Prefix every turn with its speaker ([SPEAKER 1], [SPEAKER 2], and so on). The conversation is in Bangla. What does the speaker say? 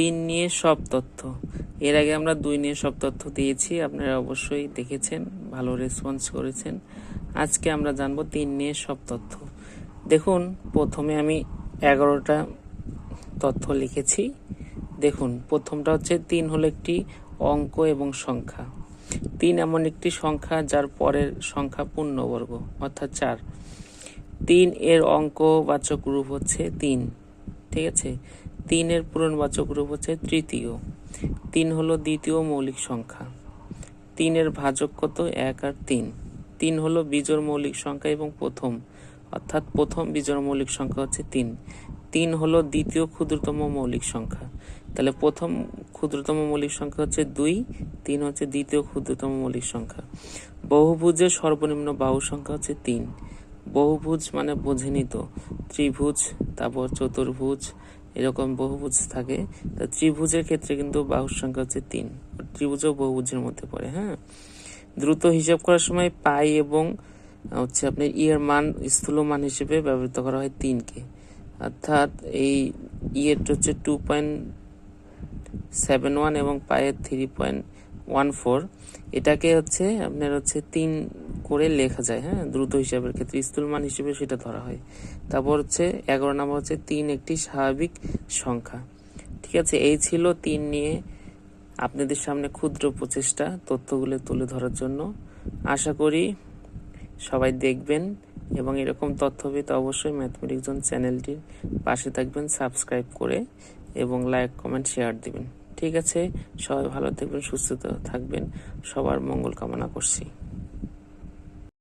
[SPEAKER 1] তিন নিয়ে সব তথ্য। এর আগে আমরা দুই নিয়ে সব তথ্য দিয়েছি, আপনারা অবশ্যই দেখেছেন, ভালো রেসপন্স করেছেন। আজকে আমরা জানব তিন নিয়ে সব তথ্য। দেখুন, প্রথমে আমি এগারোটা তথ্য লিখেছি। দেখুন, প্রথমটা হচ্ছে তিন হলো একটি অঙ্ক এবং সংখ্যা। তিন এমন একটি সংখ্যা যার পরের সংখ্যা পূর্ণবর্গ, অর্থাৎ চার। তিন এর অঙ্কবাচক রূপ হচ্ছে তিন। ঠিক আছে। তিনের পূরণবাচক রূপ হচ্ছে তৃতীয়। তিন হলো দ্বিতীয় মৌলিক সংখ্যা। তিনের ভাজক কত? এক আর তিন। তিন হলো বিজোড় মৌলিক সংখ্যা এবং প্রথম। অর্থাৎ প্রথম বিজোড় মৌলিক সংখ্যা হচ্ছে তিন। তিন হলো দ্বিতীয় ক্ষুদ্রতম মৌলিক সংখ্যা। তাহলে প্রথম ক্ষুদ্রতম মৌলিক সংখ্যা হচ্ছে দুই, তিন হচ্ছে দ্বিতীয় ক্ষুদ্রতম মৌলিক সংখ্যা। বহুভুজের সর্বনিম্ন বাহু সংখ্যা হচ্ছে তিন। বহুভুজ মানে বোঝেনি তো। ত্রিভুজ, তারপর চতুর্ভুজ, এরকম বহুভুজ থাকে। তা ত্রিভুজের ক্ষেত্রে কিন্তু বাহুর সংখ্যা হচ্ছে তিন। ত্রিভুজও বহুভুজের মধ্যে পড়ে হ্যাঁ? দ্রুত হিসাব করার সময় পাই এবং হচ্ছে আপনার ইয়ের মান স্থূল মান হিসেবে ব্যবহৃত করা হয় তিনকে। অর্থাৎ এই ইয়েরটা হচ্ছে টু পয়েন্ট সেভেন ওয়ান এবং পায়ের থ্রি পয়েন্ট ওয়ান ফোর। এটাকে হচ্ছে আপনার হচ্ছে তিন করে লেখা যায় হ্যাঁ? দ্রুত হিসাবের ক্ষেত্রে স্থূল মান হিসেবে সেটা ধরা হয়। তারপর হচ্ছে, এগারো নম্বর হচ্ছে তিন একটি স্বাভাবিক সংখ্যা। ঠিক আছে, এই ছিল তিন নিয়ে আপনাদের সামনে ক্ষুদ্র প্রচেষ্টা, তথ্যগুলো তুলে ধরার জন্য। আশা করি সবাই দেখবেন এবং এরকম তথ্য পেতে অবশ্যই ম্যাথমেটিক্স জোন চ্যানেলটির পাশে থাকবেন, সাবস্ক্রাইব করে এবং লাইক, কমেন্ট, শেয়ার দিবেন। ঠিক আছে, সবাই ভালো থাকবেন, সুস্থ থাকবেন। সবার মঙ্গল কামনা করছি।